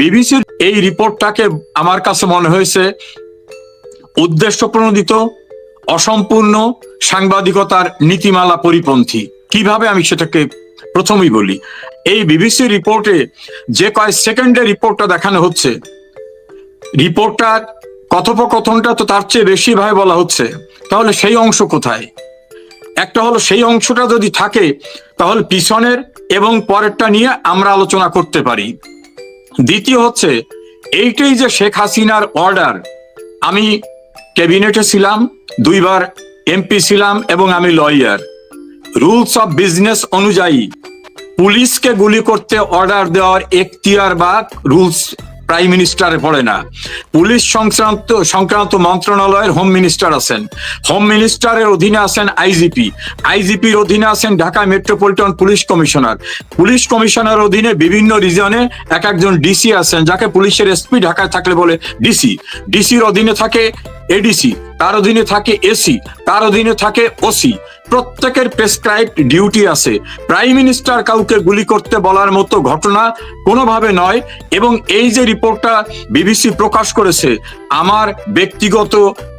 বিবিসির এই রিপোর্টটাকে আমার কাছে মনে হয়েছে উদ্দেশ্য প্রণোদিত, অসম্পূর্ণ, সাংবাদিকতার নীতিমালা পরিপন্থী। কীভাবে আমি সেটাকে প্রথমেই বলি, এই বিবিসি রিপোর্টে যে কয় সেকেন্ডে রিপোর্টটা দেখানো হচ্ছে, রিপোর্টটার কথোপকথনটা তো তার চেয়ে বেশি ভাবে বলা হচ্ছে, তাহলে সেই অংশ কোথায়? একটা হলো সেই অংশটা যদি থাকে, তাহলে পিছনের এবং পরেরটা নিয়ে আমরা আলোচনা করতে পারি। দ্বিতীয় হচ্ছে, এইটাই যে শেখ হাসিনার অর্ডার আমি ক্যাবিনেটে ছিলাম, দুইবার এমপি ছিলাম এবং আমি লয়ার রুলস অফ বিজনেস অনুযায়ী পুলিশকে গুলি করতে অর্ডার দেওয়ার এখতিয়ার বা রুলস প্রাইম মিনিস্টারে পড়ে না। পুলিশ সংক্রান্ত সংক্রান্ত মন্ত্রণালয়ের হোম মিনিস্টার আছেন। হোম মিনিস্টারের অধীনে আছেন আইজিপি। আইজিপির অধীনে আছেন Dhaka metropolitan police commissioner. Police commissioner অধীনে বিভিন্ন রিজনে এক একজন ডিসি আছেন, যাকে পুলিশের এসপি ঢাকায় থাকলে বলে ডিসি। ডিসির অধীনে থাকে এডিসি, তার অধীনে থাকে এসি, তার অধীনে থাকে ওসি। প্রত্যেকের প্রেসক্রাইব ডিউটি আছে। প্রাইম মিনিস্টার কাউকে গুলি করতে বলার মতো ঘটনা কোনোভাবে নয় এবং এই যে রিপোর্টটা বিবিসি প্রকাশ করেছে, আমার ব্যক্তিগত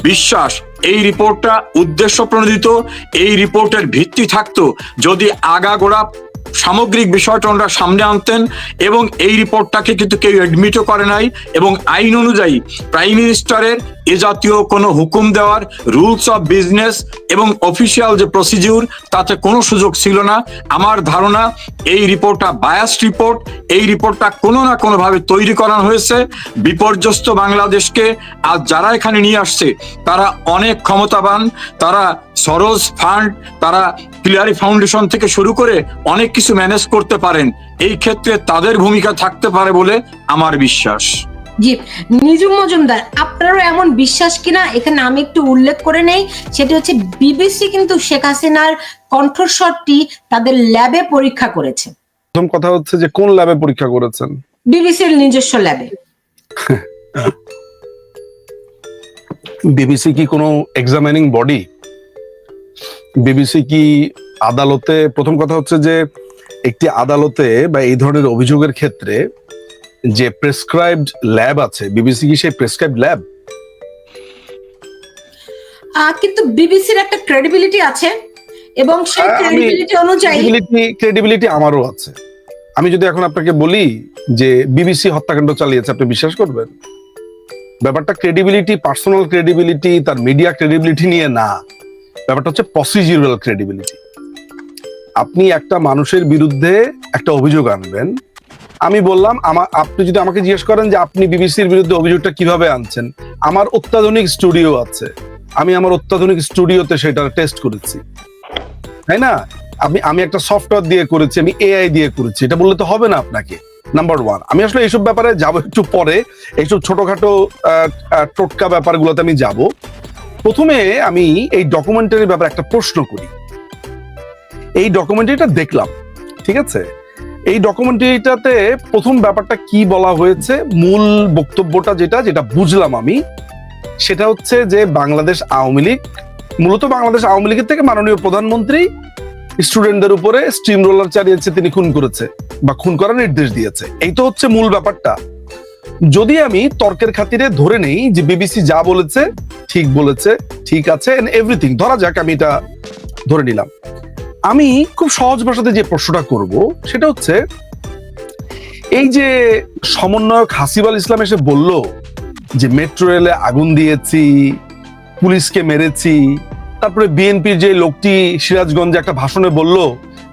বিশ্বাস এই রিপোর্টটা উদ্দেশ্য প্রণোদিত, এই রিপোর্টের ভিত্তি থাকতো। যদি আগাগোড়া সামগ্রিক বিষয়টা ওনারা সামনে আনতেন এবং এই রিপোর্টটাকে কিন্তু কেউ এডমিটও করে নাই এবং আইন অনুযায়ী প্রাইম মিনিস্টারের এ জাতীয় কোনো হুকুম দেওয়ার রুলস অফ বিজনেস এবং অফিসিয়াল যে প্রসিডিউর তাতে কোনো সুযোগ ছিল না। আমার ধারণা এই রিপোর্টটা বায়াস রিপোর্ট। এই রিপোর্টটা কোনো না কোনোভাবে তৈরি করা হয়েছে। বিপর্যস্ত বাংলাদেশকে আজ যারা এখানে নিয়ে আসছে, তারা অনেক ক্ষমতাবান, তারা সরোজ ফান্ড তারা ক্লিয়ারি ফাউন্ডেশন থেকে শুরু করে অনেক কিছু ম্যানেজ করতে পারেন এই ক্ষেত্রে তাদের ভূমিকা থাকতে পারে বলে আমার বিশ্বাস। জি নিজুম মজুমদার আপনারও এমন বিশ্বাস কিনা? এখানে আমি একটু উল্লেখ করে নেই। সেটি হচ্ছে বিবিসি কিন্তু শেখ হাসিনার কণ্ঠস্বরটি তাদের ল্যাবে পরীক্ষা করেছে। প্রথম কথা হচ্ছে যে কোন ল্যাবে পরীক্ষা করেছেন? বিবিসির নিজস্ব ল্যাবে বিবিসি কি কোনো এক্সামিনিং বডি বিবিসি কি আদালতে? প্রথম কথা হচ্ছে যে একটি আদালতে বা এই ধরনের অভিযোগের ক্ষেত্রে যে প্রেসক্রাইবড ল্যাব আছে বিবিসি কি সেই প্রেসক্রাইবড ল্যাব কিন্তু বিবিসির একটা ক্রেডিবিলিটি আছে এবং সেই ক্রেডিবিলিটি অনুযায়ী ক্রেডিবিলিটি ক্রেডিবিলিটি আমারও আছে। আমি যদি এখন আপনাকে বলি যে বিবিসি হত্যাকাণ্ড চালিয়েছে আপনি বিশ্বাস করবেন? ব্যাপারটা ক্রেডিবিলিটি পার্সোনাল ক্রেডিবিলিটি তার মিডিয়া ক্রেডিবিলিটি নিয়ে না। ব্যাপারটা হচ্ছে প্রসিজিউরাল ক্রেডিবিলিটি আপনি একটা মানুষের বিরুদ্ধে একটা অভিযোগ আনবেন। আমি বললাম আমার আপনি যদি আমাকে জিজ্ঞেস করেন যে আপনি বিবিসির বিরুদ্ধে অভিযোগটা কীভাবে আনছেন, আমার অত্যাধুনিক স্টুডিও আছে। আমি আমার অত্যাধুনিক স্টুডিওতে সেটা টেস্ট করেছি। তাই না? আমি আমি একটা সফটওয়্যার দিয়ে করেছি, আমি এআই দিয়ে করেছি। এটা বললে তো হবে না আপনাকে নাম্বার ওয়ান আমি আসলে এইসব ব্যাপারে যাব একটু পরে এইসব ছোটখাটো টোটকা ব্যাপারগুলোতে আমি যাব। প্রথমে আমি এই ডকুমেন্টারির ব্যাপারে একটা প্রশ্ন করি। এই ডকুমেন্টারিটা দেখলাম, ঠিক আছে? এই ডকুমেন্টারিটাতে প্রথম ব্যাপারটা কি বলা হয়েছে, মূল বক্তব্যটা যেটা যেটা বুঝলাম আমি, সেটা হচ্ছে যে বাংলাদেশ আওয়ামী লীগ, মূলত বাংলাদেশ আওয়ামী লীগের থেকে মাননীয় প্রধানমন্ত্রী স্টুডেন্টদের উপরে স্টিম রোলার চালিয়েছে, তিনি খুন করেছে বা খুন করার নির্দেশ দিয়েছে। এই তো হচ্ছে মূল ব্যাপারটা। যদি আমি তর্কের খাতিরে ধরে নেই যে বিবিসি যা বলেছে, ঠিক বলেছে, ঠিক আছে এভরিথিং ধরা যাক আমি এটা ধরে নিলাম। আমি খুব সহজ ভাষাতে যে প্রশ্নটা করব, সেটা হচ্ছে, এই যে সমন্বয়ক হাসিব আল ইসলাম এসে বলল যে মেট্রো রেলে আগুন দিয়েছি, পুলিশকে মেরেছি, তারপরে বিএনপির যে লোকটি সিরাজগঞ্জে একটা ভাষণে বলল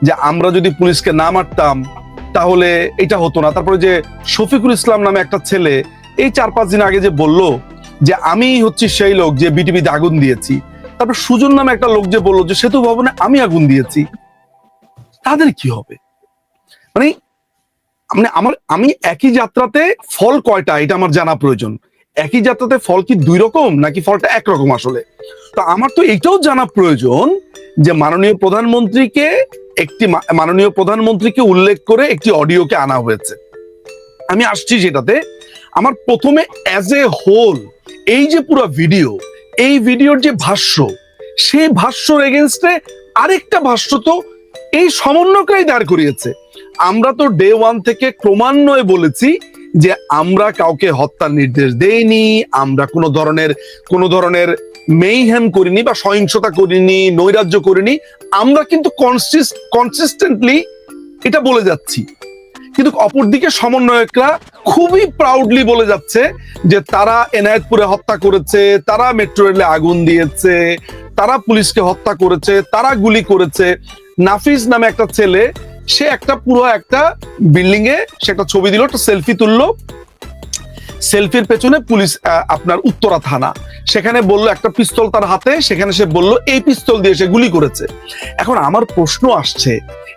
যে আমরা যদি পুলিশকে না মারতাম, তাহলে এটা হতো না। তারপরে যে শফিকুল ইসলাম নামে একটা ছেলে, এই চার পাঁচ দিন আগে যে বলল যে আমি হচ্ছি সেই লোক যে বিটিভিতে আগুন দিয়েছি তারপর সুজন নামে একটা লোক যে বলল যে সেতু ভবনে আমি আগুন দিয়েছি, তাদের কি হবে? মানে মানে আমার, আমি একই যাত্রাতে ফল কয়টা, এটা আমার জানা প্রয়োজন। একই যাত্রাতে ফল কি দুই রকম, নাকি ফলটা একরকম আসলে? তো আমার তো এটাও জানা প্রয়োজন যে মাননীয় প্রধানমন্ত্রীকে একটি মাননীয় প্রধানমন্ত্রীকে উল্লেখ করে একটি অডিওকে আনা হয়েছে। আমি আসছি সেটাতে আমার প্রথমে অ্যাজ এ হোল এই যে পুরো ভিডিও এই ভিডিওর যে ভাষ্য, সেই ভাষ্যর এগেনস্টে আরেকটা ভাষ্য তো এই সমন্বয়কারী দাঁড় করিয়েছে। আমরা তো ডে ওয়ান থেকে ক্রমান্বয়ে বলেছি যে আমরা কাউকে হত্যার নির্দেশ দেইনি, আমরা কোনো ধরনের কোনো ধরনের মেইহেম করিনি বা সহিংসতা করিনি, নৈরাজ্য করিনি। আমরা কিন্তু কনসিস্ট কনসিস্টেন্টলি এটা বলে যাচ্ছি। কিন্তু অপরদিকে সমন্বয়করা খুবই প্রাউডলি বলে যাচ্ছে যে তারা এনায়েতপুরে হত্যা করেছে, তারা মেট্রো রেলে আগুন দিয়েছে, তারা পুলিশকে হত্যা করেছে, তারা গুলি করেছে। নাফিস নামে একটা ছেলে, সে একটা পুরো একটা বিল্ডিং এ, সে একটা ছবি দিল, একটা সেলফি তুললো। সেলফির পেছনে পুলিশ আপনার উত্তরা থানা। সেখানে বলল একটা পিস্তল তার হাতে, সেখানে সে বলল, এই পিস্তল দিয়ে সে গুলি করেছে। এখন আমার প্রশ্ন আসছে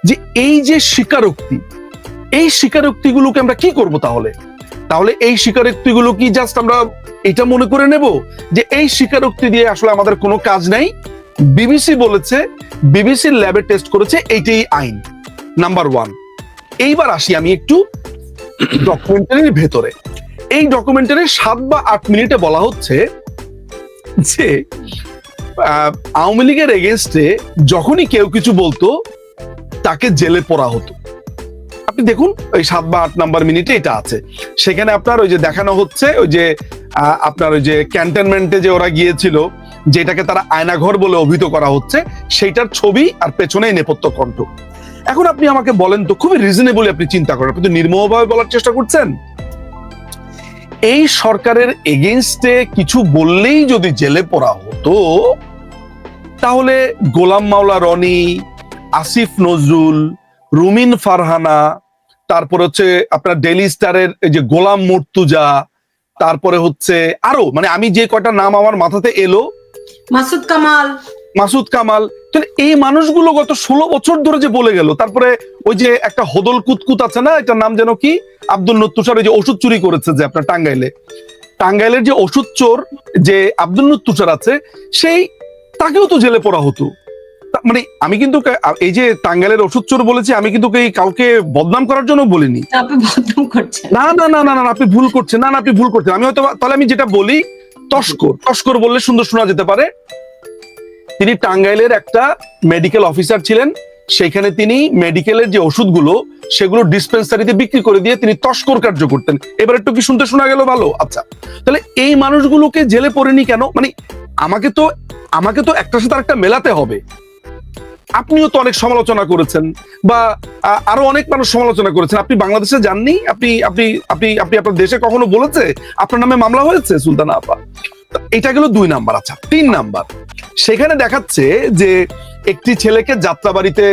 যে, এই যে স্বীকারোক্তি এই স্বীকারোক্তিগুলোকে আমরা কি করব তাহলে? তাহলে এই স্বীকারোক্তিগুলো কি জাস্ট আমরা এটা মনে করে নেব যে এই স্বীকারোক্তি দিয়ে আসলে আমাদের কোনো কাজ নাই? বিবিসি বলেছে বিবিসির ল্যাবে টেস্ট করেছে, এইটাই আইন নাম্বার ওয়ান এইবার আসি আমি একটু ডকুমেন্টারির ভেতরে। এই ডকুমেন্টারির সাত বা আট মিনিটে বলা হচ্ছে যে আওয়ামী লীগের এগেনস্টে যখনই কেউ কিছু বলতো, তাকে জেলে পড়া হতো। আপনি দেখুন, ওই সাত বা আট নাম্বার মিনিটে এটা আছে। সেখানে আপনার ওই যে দেখানো হচ্ছে, ওই যে আপনার ওই যে ক্যান্টনমেন্টে যে ওরা গিয়েছিল, যেটাকে তারা আয়নাঘর বলে অভিহিত করা হচ্ছে, সেইটার ছবি আর পেছনে নেপথ্য কণ্ঠ। এখন আপনি আমাকে বলেন তো, খুবই রিজনেবলি আপনি চিন্তা করেন। আপনি তো নির্মমভাবে বলার চেষ্টা করছেন? এই সরকারের এগেনস্টে কিছু বললেই যদি জেলে পড়া হতো, তাহলে গোলাম মাওলা রনি, আসিফ নজরুল, রুমিন ফারহানা তারপর হচ্ছে আপনার ডেলি স্টারের এই যে গোলাম মর্তুজা তারপরে হচ্ছে আরও মানে আমি যে কয়টা নাম আমার মাথাতে এলো। মাসুদ কামাল। মাসুদ কামাল। তাহলে এই মানুষগুলো গত ষোলো বছর ধরে যে বলে গেল তারপরে ওই যে একটা হদল কুতকুত আছে না এটার নাম যেন কি? আব্দুল নত্তুষার ওই যে ওষুধ চুরি করেছে যে আপনার টাঙ্গাইলে। টাঙ্গাইলের যে ওষুধ চোর যে আব্দুল নত্তুষার আছে সেই তাকেও তো জেলে পড়া হতো। মানে আমি কিন্তু এই যে টাঙ্গাইলের ওষুধ চোর বলেছি আমি কিন্তু এই কাউকে বদনাম করার জন্য বলিনি। না না না না না আপনি ভুল করছেন। না না আপনি ভুল করছেন। আমি হয়তো তাহলে আমি যেটা বলি তস্কর। তস্কর বললে সুন্দর শোনা যেতে পারে। তিনি টাঙ্গাইলের একটা মেডিকেল অফিসার ছিলেন। সেখানে তিনি মেডিকেলের যে ওষুধগুলো সেগুলো ডিসপেন্সারিতে বিক্রি করে দিয়ে তিনি তস্কর কার্য করতেন। এবার একটু কি শুনতে শোনা গেল ভালো? আচ্ছা। তাহলে এই মানুষগুলোকে জেলে পড়েনি কেন? মানে আমাকে তো আমাকে তো একটার সাথে একটা মেলাতে হবে। আপনিও তো অনেক সমালোচনা করেছেন বা আরও অনেক মানুষ সমালোচনা করেছেন। আপনি বাংলাদেশে যাননি? আপনি আপনি আপনি আপনি আপনার দেশে কখনো বলেছে? আপনার নামে মামলা হয়েছে সুলতানা আপা? এটা গেল দুই নাম্বার আচ্ছা তিন নাম্বার। সেখানে দেখাচ্ছে যে একটি ছেলেকে যাত্রাবাড়িতে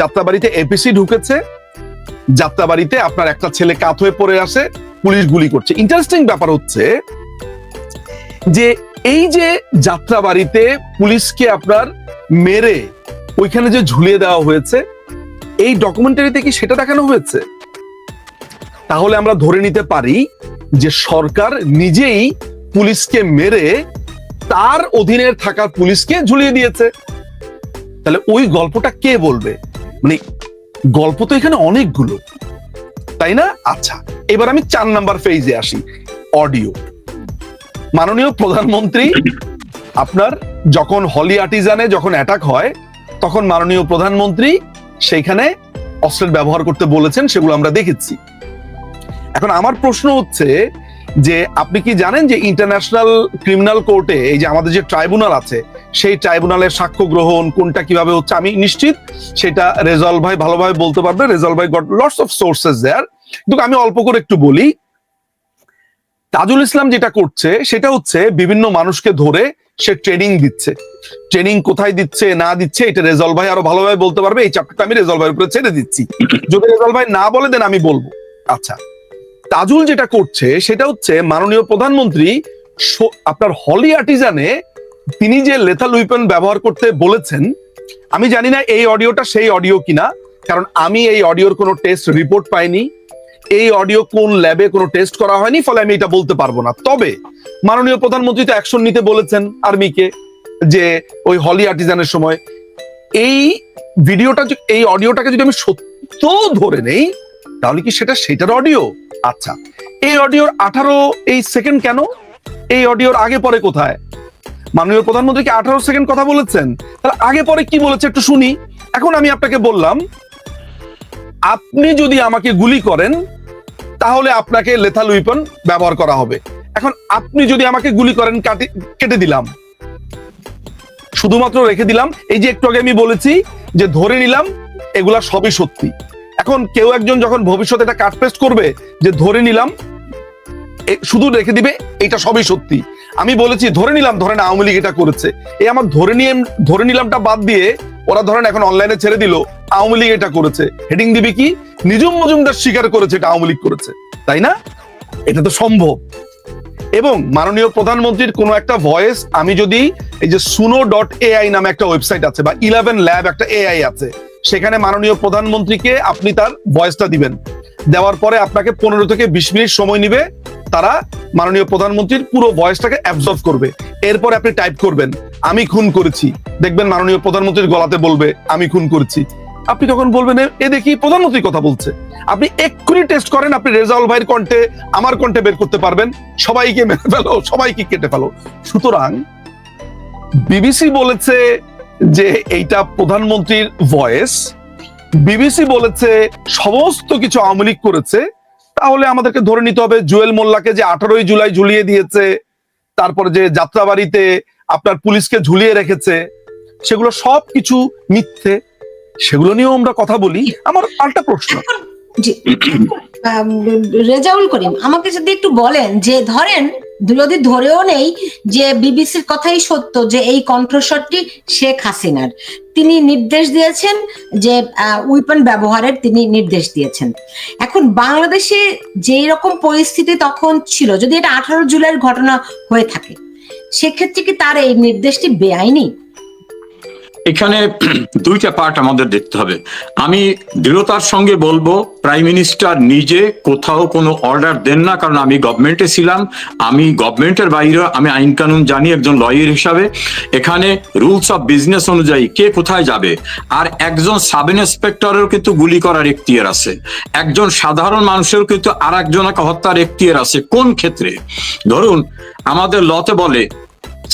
যাত্রাবাড়িতে এপিসি ঢুকেছে। যাত্রাবাড়িতে আপনার একটা ছেলে কাত হয়ে পড়ে আসে, পুলিশ গুলি করছে। ইন্টারেস্টিং ব্যাপার হচ্ছে যে এই যে যাত্রাবাড়িতে পুলিশকে আপনার মেরে ওইখানে যে ঝুলিয়ে দেওয়া হয়েছে, এই ডকুমেন্টারিতে কি সেটা দেখানো হয়েছে? তাহলে আমরা ধরে নিতে পারি যে সরকার নিজেই পুলিশকে মেরে তার অধীনের থাকা পুলিশকে ঝুলিয়ে দিয়েছে। তাহলে ওই গল্পটা কে বলবে? মানে গল্প তো এখানে অনেকগুলো, তাই না? আচ্ছা এবার আমি চার নাম্বার ফেজে আসি অডিও মাননীয় প্রধানমন্ত্রী, আপনার যখন হলি আর্টিজানে যখন অ্যাটাক হয় তখন মাননীয় প্রধানমন্ত্রী সেইখানে অস্ত্রের ব্যবহার করতে বলেছেন, সেগুলো আমরা দেখেছি। এখন আমার প্রশ্ন হচ্ছে যে, আপনি কি জানেন যে ইন্টারন্যাশনাল ক্রিমিনাল কোর্টে এই যে আমাদের যে ট্রাইব্যুনাল আছে, সেই ট্রাইব্যুনালের সাক্ষ্য গ্রহণ কোনটা কীভাবে হচ্ছে? আমি নিশ্চিত সেটা রেজল ভাই ভালোভাবে বলতে পারবে। রেজল ভাই got lots of sources there কিন্তু আমি অল্প করে একটু বলি তাজুল ইসলাম যেটা করছে, সেটা হচ্ছে বিভিন্ন মানুষকে ধরে সে ট্রেনিং দিচ্ছে। ট্রেনিং কোথায় দিচ্ছে, না দিচ্ছে, এটা রেজল ভাই আরও ভালোভাবে বলতে পারবে। এই চ্যাপ্টারটা আমি রেজল ভাইয়ের উপরে ছেড়ে দিচ্ছি। যদি রেজল ভাই না বলে দেন আমি বলব। আচ্ছা তাজুল যেটা করছে, সেটা হচ্ছে মাননীয় প্রধানমন্ত্রী আপনার হলি আর্টিজানে তিনি যে লেথাল উইপন ব্যবহার করতে বলেছেন, আমি জানি না এই অডিওটা সেই অডিও কিনা, কারণ আমি এই অডিওর কোনো টেস্ট রিপোর্ট পাইনি। এই অডিও কোন ল্যাবে কোনো টেস্ট করা হয়নি, ফলে আমি এটা বলতে পারব না। তবে মাননীয় প্রধানমন্ত্রী তো অ্যাকশন নিতে বলেছেন আর্মিকে যে ওই হলি আর্টিজানের সময়। এই ভিডিওটা এই অডিওটাকে যদি আমি সত্য ধরে নেই, তাহলে কি সেটা সেটার অডিও আচ্ছা এই অডিওর আঠারো, এই সেকেন্ড কেন? এই অডিওর আগে পরে কোথায়? মাননীয় প্রধানমন্ত্রী কি আঠারো সেকেন্ড কথা বলেছেন? তাহলে আগে পরে কি বলেছে একটু শুনি। এখন আমি আপনাকে বললাম আপনি যদি আমাকে গুলি করেন, তাহলে আপনাকে লেথাল উইপন ব্যবহার করা হবে। এখন আপনি যদি আমাকে গুলি করেন, কাটি দিলাম। শুধুমাত্র রেখে দিলাম। এই যে একটু আগে আমি বলেছি যে ধরে নিলাম, এগুলা সবই সত্যি। এখন কেউ একজন যখন ভবিষ্যতে এটা কাট পেস্ট করবে, যে ধরে নিলাম শুধু রেখে দিবে এটা সবই সত্যি। আমি বলেছি, ধরে নিলাম ধরেন আওয়ামী লীগ এটা করেছে। এই আমার ধরে নিয়ে, ধরে নিলামটা বাদ দিয়ে ওরা ধরেন এখন অনলাইনে ছেড়ে দিল, আওয়ামী লীগ এটা করেছে। হেডিং দিবে কি? নিজুম মজুমদার স্বীকার করেছে এটা আওয়ামী লীগ করেছে। তাই না? এটা তো সম্ভব। এবং মাননীয় প্রধানমন্ত্রীর কোনো একটা ভয়েস আমি যদি এই যে সুনো ডট এআই নামে একটা ওয়েবসাইট আছে, বা ইলেভেন ল্যাব একটা এআই আছে, সেখানে মাননীয় প্রধানমন্ত্রীকে আপনি তার ভয়েসটা দিবেন। দেওয়ার পরে আপনাকে পনেরো থেকে বিশ মিনিট সময় নিবে। তারা মাননীয় প্রধানমন্ত্রীর পুরো ভয়েসটাকে অ্যাবজর্ভ করবে। এরপর আপনি টাইপ করবেন, আমি খুন করেছি। দেখবেন মাননীয় প্রধানমন্ত্রীর গলাতে বলবে, আমি খুন করেছি। আপনি তখন বলবেন, "এ- দেখি প্রধানমন্ত্রী কথা বলছে। আপনি এক্ষুনি টেস্ট করেন, আপনি রেজাউল ভাইয়ের কণ্ঠে, আমার কণ্ঠে বের করতে পারবেন। সবাইকে মেরে ফেলো, সবাইকে কেটে ফেলো। সুতরাং বিবিসি বলেছে যে এইটা প্রধানমন্ত্রীর ভয়েস। বিবিসি বলেছে সমস্ত কিছু আওয়ামী করেছে। তাহলে আমাদেরকে ধরে নিতে হবে জুয়েল মোল্লাকে যে আঠারোই জুলাই ঝুলিয়ে দিয়েছে, তারপরে যে যাত্রাবাড়িতে আপনার পুলিশকে ঝুলিয়ে রেখেছে, সেগুলো সব কিছু মিথ্যে। সেগুলো নিয়েও আমরা কথা বলি। আমার আলটা প্রশ্ন। রেজাউল করিম, আমাকে যদি একটু বলেন যে ধরেন যদি ধরেও নেই যে বিবিসির কথাই সত্য যে এই কণ্ঠস্বরটি শেখ হাসিনার। তিনি নির্দেশ দিয়েছেন যে উইপন ব্যবহারের তিনি নির্দেশ দিয়েছেন। এখন বাংলাদেশে যেই রকম পরিস্থিতি তখন ছিল, যদি এটা আঠারো জুলাইয়ের ঘটনা হয়ে থাকে, সেক্ষেত্রে কি তার এই নির্দেশটি বেআইনি? এখানে দুইটা পার্ট আমাদের দেখতে হবে। আমি দৃঢ়তার সঙ্গে বলব প্রাইম মিনিস্টার নিজে কোথাও কোনো অর্ডার দেন না, কারণ আমি গভর্নমেন্টে ছিলাম। আমি গভর্নমেন্টের বাইরে আমি আইন কানুন জানি একজন লয়ার হিসাবে। এখানে রুলস অফ বিজনেস অনুযায়ী কে কোথায় যাবে? আর একজন সাব ইন্সপেক্টরের কিন্তু গুলি করার এখতিয়ার আছে। একজন সাধারণ মানুষের কিন্তু আর একজনকে হত্যার এখতিয়ার আছে। কোন ক্ষেত্রে? ধরুন, আমাদের লতে বলে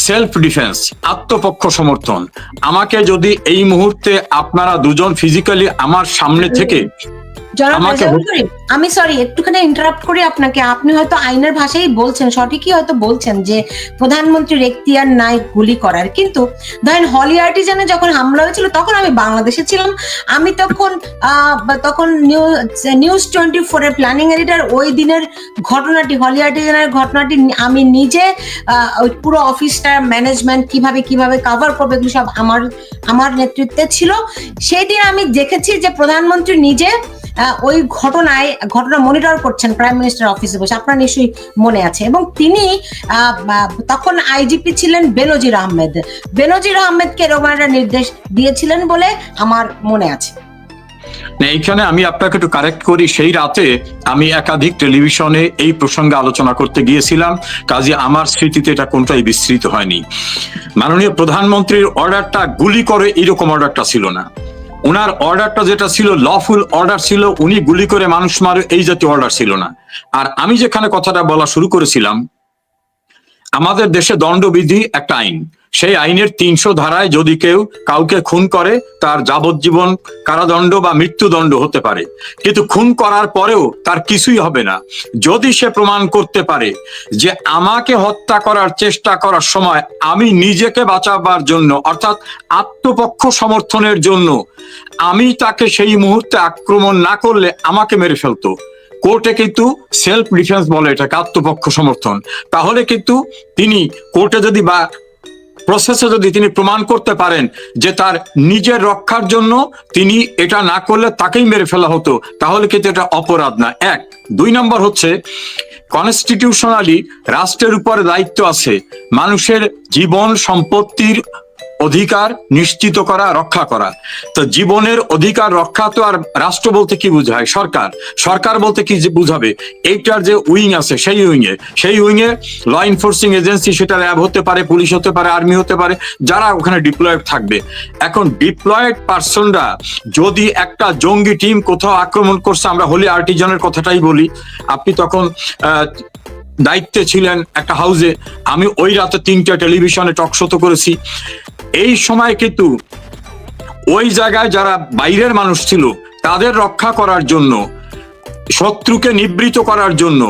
সেলফ ডিফেন্স আত্মপক্ষ সমর্থন। আমাকে যদি এই মুহূর্তে আপনারা দুজন ফিজিক্যালি আমার সামনে থেকে আমি সরি একটুখানি ইন্টারাপ্ট করি আপনাকে। আপনি হয়তো আইনের ভাষাই বলছেন সঠিকই হয়তো বলছেন যে প্রধানমন্ত্রীর এখতিয়ার নাই গুলি করার। কিন্তু ধরেন হলি আর্টিজানে যখন হামলা হয়েছিল তখন আমি বাংলাদেশে ছিলাম। আমি তখন তখন নিউজ টোয়েন্টি ফোর এর প্ল্যানিং এডিটার ওই দিনের ঘটনাটি হলি আর্টিজানের ঘটনাটি আমি নিজে ওই পুরো অফিসটার ম্যানেজমেন্ট কীভাবে কীভাবে কভার করবে এগুলো সব আমার আমার নেতৃত্বে ছিল। সেই দিন আমি দেখেছি যে প্রধানমন্ত্রী নিজে ওই ঘটনায়, ঘটনা মনিটর করছেন প্রাইম মিনিস্টার অফিসে বসে, আপনার নিশ্চয়ই মনে আছে। এবং তিনি তখন আইজিপি ছিলেন বেনজির আহমেদ। বেনজির আহমেদকে এরকম একটা নির্দেশ দিয়েছিলেন বলে আমার মনে আছে। এইখানে আমি আপনাকে একটু কারেক্ট করি। সেই রাতে আমি একাধিক টেলিভিশনে এই প্রসঙ্গে আলোচনা করতে গিয়েছিলাম। কাজে আমার স্মৃতিতে এটা কোনটাই বিস্তৃত হয়নি। মাননীয় প্রধানমন্ত্রীর অর্ডারটা গুলি করে এরকম অর্ডারটা ছিল না। ওনার অর্ডারটা যেটা ছিল লফুল অর্ডার ছিল, উনি গুলি করে মানুষ মারে, এই জাতীয় অর্ডার ছিল না। আর আমি যেখানে কথাটা বলা শুরু করেছিলাম, আমাদের দেশে দণ্ডবিধি একটা আইন। সেই আইনের তিনশো ধারায় যদি কেউ কাউকে খুন করে, তার যাবজ্জীবন কারাদণ্ড বা মৃত্যুদণ্ড হতে পারে। কিন্তু খুন করার পরেও তার কিছুই হবে না। যদি সে প্রমাণ করতে পারে যে আমাকে হত্যা করার চেষ্টা করার সময় আমি নিজেকে বাঁচাবার জন্য, অর্থাৎ আত্মপক্ষ সমর্থনের জন্য, আমি তাকে সেই মুহূর্তে আক্রমণ না করলে আমাকে মেরে ফেলতো। কোর্টে কিন্তু সেলফ ডিফেন্স বলে এটাকে আত্মপক্ষ সমর্থন। তাহলে কিন্তু তিনি কোর্টে যদি বা প্রসেসে যদি তিনি প্রমাণ করতে পারেন যে তার নিজের রক্ষার জন্য তিনি এটা না করলে তাকেই মেরে ফেলা হতো, তাহলে কিন্তু এটা অপরাধ না। এক। দুই নম্বর হচ্ছে কনস্টিটিউশনালি রাষ্ট্রের উপরে দায়িত্ব আছে মানুষের জীবন সম্পত্তির অধিকার নিশ্চিত করা, রক্ষা করা। তো জীবনের অধিকার রক্ষা তো আর রাষ্ট্র বলতে কি বোঝায়? সরকার। সরকার বলতে কি বুঝাবে? এইটার যে উইং আছে, সেই উইং এ সেই উইং এ ল এনফোর্সিং এজেন্সি সেটা র্যাব হতে পারে, পুলিশ হতে পারে আর্মি হতে পারে, যারা ওখানে ডিপ্লয়েড থাকবে। এখন ডিপ্লয়েড পার্সনরা যদি একটা জঙ্গি টিম কোথাও আক্রমণ করছে, আমরা হোলি আর্টিজনের কথাটাই বলি। আপনি তখন দায়িত্বে ছিলেন একটা হাউসে আমি ওই রাতে তিনটা টেলিভিশনে টকশত করেছি। এই সময় কিন্তু ওই জায়গায় যারা বাইরের মানুষ ছিল, তাদের রক্ষা করার জন্য, শত্রুকে নিবৃত করার জন্য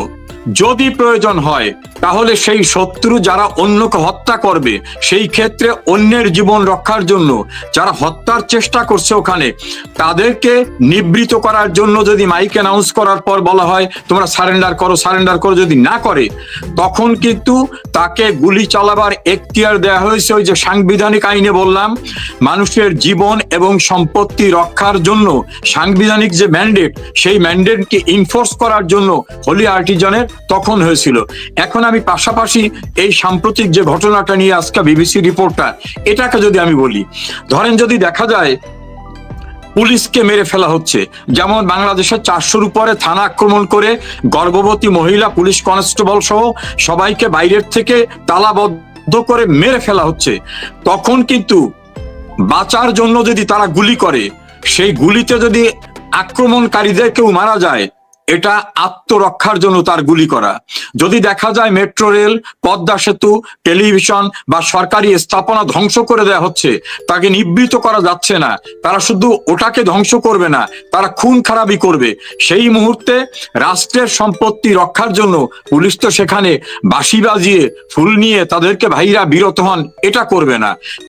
যদি প্রয়োজন হয়, তাহলে সেই শত্রু যারা অন্যকে হত্যা করবে, সেই ক্ষেত্রে অন্যের জীবন রক্ষার জন্য, যারা হত্যার চেষ্টা করছে ওখানে, তাদেরকে নিবৃত করার জন্য যদি মাইক অ্যানাউন্স করার পর বলা হয়, তোমরা সারেন্ডার করো সারেন্ডার করো যদি না করে, তখন কিন্তু তাকে গুলি চালাবার এখতিয়ার দেওয়া হয়েছে ওই যে সাংবিধানিক আইনে বললাম, মানুষের জীবন এবং সম্পত্তি রক্ষার জন্য সাংবিধানিক যে ম্যান্ডেট সেই ম্যান্ডেটকে ইনফোর্স করার জন্য হোলি আর্টিজনের তখন হয়েছিল। এখন আমি পাশাপাশি এই সাম্প্রতিক যে ঘটনাটা নিয়ে আজকে বিবিসি রিপোর্টটা, এটাকে যদি আমি বলি, ধরেন যদি দেখা যায় পুলিশকে মেরে ফেলা হচ্ছে, যেমন বাংলাদেশের চারশোর উপরে থানা আক্রমণ করে গর্ভবতী মহিলা পুলিশ কনস্টেবল সহ সবাইকে বাইরের থেকে তালাবদ্ধ করে মেরে ফেলা হচ্ছে, তখন কিন্তু বাঁচার জন্য যদি তারা গুলি করে, সেই গুলিতে যদি আক্রমণকারীদের কেউ মারা যায় এটা আত্মরক্ষার জন্য তার গুলি করা। যদি দেখা যায় মেট্রো রেল, পদ্মা সেতু, টেলিভিশন বা সরকারি স্থাপনা ধ্বংস করে দেওয়া হচ্ছে, তাকে নিবৃত করা যাচ্ছে না। তারা শুধু ওটাকে ধ্বংস করবে না, তারা খুন খারাপি করবে। সেই মুহূর্তে রাষ্ট্রের সম্পত্তি রক্ষার জন্য পুলিশ তো সেখানে বাঁশি বাজিয়ে, ফুল নিয়ে তাদেরকে ভাইরা বিরত হন, এটা করবে না।